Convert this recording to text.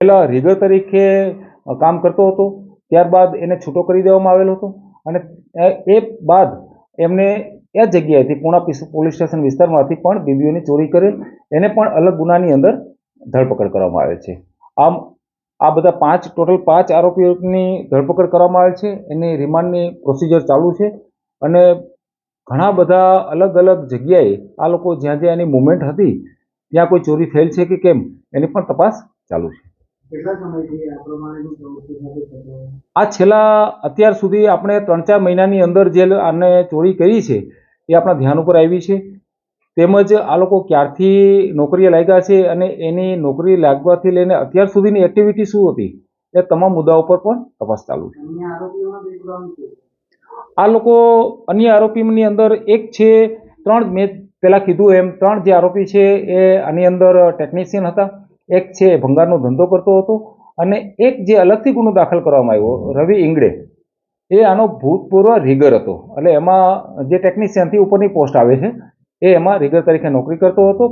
પહેલાં રીગર તરીકે કામ કરતો હતો, ત્યારબાદ એને છૂટો કરી દેવામાં આવેલો હતો અને એ- બાદ એમને એ જગ્યાએથી પૂણા પોલીસ સ્ટેશન વિસ્તારમાંથી પણ બીબીઓની ચોરી કરેલ, એને પણ અલગ ગુનાની અંદર ધરપકડ કરવામાં આવે છે. આમ, આ બધા પાંચ, ટોટલ પાંચ આરોપીઓની ધરપકડ કરવામાં આવે છે, એની રિમાન્ડની પ્રોસિજર ચાલુ છે અને ઘણા બધા અલગ અલગ જગ્યાએ આ લોકો જ્યાં જ્યાં એની મુવમેન્ટ હતી, ત્યાં કોઈ ચોરી થયેલ છે કે કેમ, એની પણ તપાસ ચાલુ છે. આ છેલ્લા અત્યાર સુધી આપણે ત્રણ ચાર મહિનાની અંદર જે આને ચોરી કરી છે એ આપણા ધ્યાન ઉપર આવી છે. તેમજ આ લોકો ક્યારથી નોકરીએ લાગ્યા છે અને એની નોકરી લાગવાથી લઈને અત્યાર સુધીની એક્ટિવિટી શું હતી એ તમામ મુદ્દાઓ પર પણ તપાસ ચાલુ છે. આ લોકો અન્ય આરોપીની અંદર એક છે ત્રણ મેં પહેલાં કીધું એમ ત્રણ જે આરોપી છે એ આની અંદર ટેકનિશિયન હતા. એક છે ભંગારનો ધંધો કરતો હતો અને એક જે અલગથી ગુનો દાખલ કરવામાં આવ્યો, રવિ ઇંગડે એ આનો ભૂતપૂર્વ રીગર હતો. એટલે એમાં જે ટેકનિશિયનથી ઉપરની પોસ્ટ આવે છે, એ એમાં રીગર તરીકે નોકરી કરતો હતો.